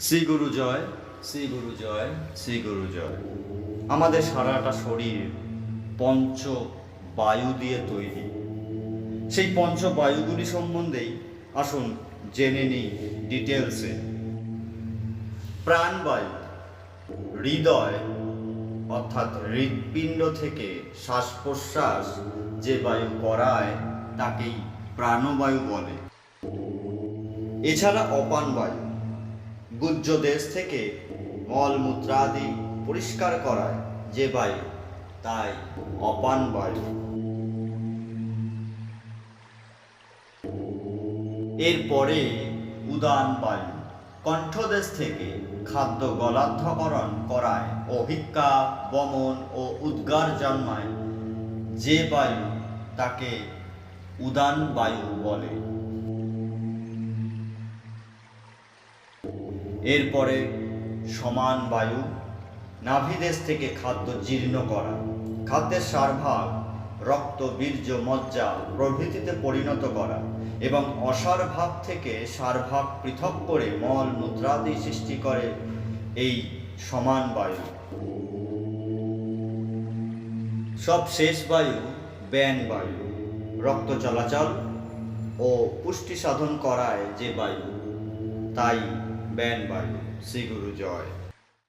শ্রী গুরু জয়, শ্রী গুরু জয়, শ্রী গুরু জয়। আমাদের সারাটা শরীর পঞ্চ বায়ু দিয়ে তৈরি। সেই পঞ্চ বায়ুগুলি সম্বন্ধেই আসুন জেনে নিই ডিটেলসে। প্রাণবায়ু, হৃদয়, অর্থাৎ হৃৎপিণ্ড থেকে শ্বাস প্রশ্বাস যে বায়ু করায়, তাকেই প্রাণবায়ু বলে। এছাড়া অপান বায়ু গুজ্জ দেশ থেকে মলমূত্রাদি পরিষ্কার করায় যে বায়ু, তাই অপান বায়ু। এরপরে উদান বায়ু, কণ্ঠদেশ থেকে খাদ্য গলাধ্যকরণ করায় অভিজ্ঞা, বমন ও উদ্গার জন্মায় যে বায়ু তাকে উদান বায়ু বলে। এরপরে সমান বায়ু, নাভিদেশ থেকে খাদ্য জীর্ণ করা, খাদ্যের সারভাগ, রক্ত, বীর্য, মজ্জা প্রভৃতিতে পরিণত করা এবং অসারভাগ থেকে সারভাগ পৃথক করে মল মুদ্রাদি সৃষ্টি করে এই সমান বায়ু। সব শেষ বায়ু, ব্যান বায়ু, রক্ত চলাচল ও পুষ্টি সাধন করায় যে বায়ু, তাই ব্যান বায়ু শ্রী গুরু জয়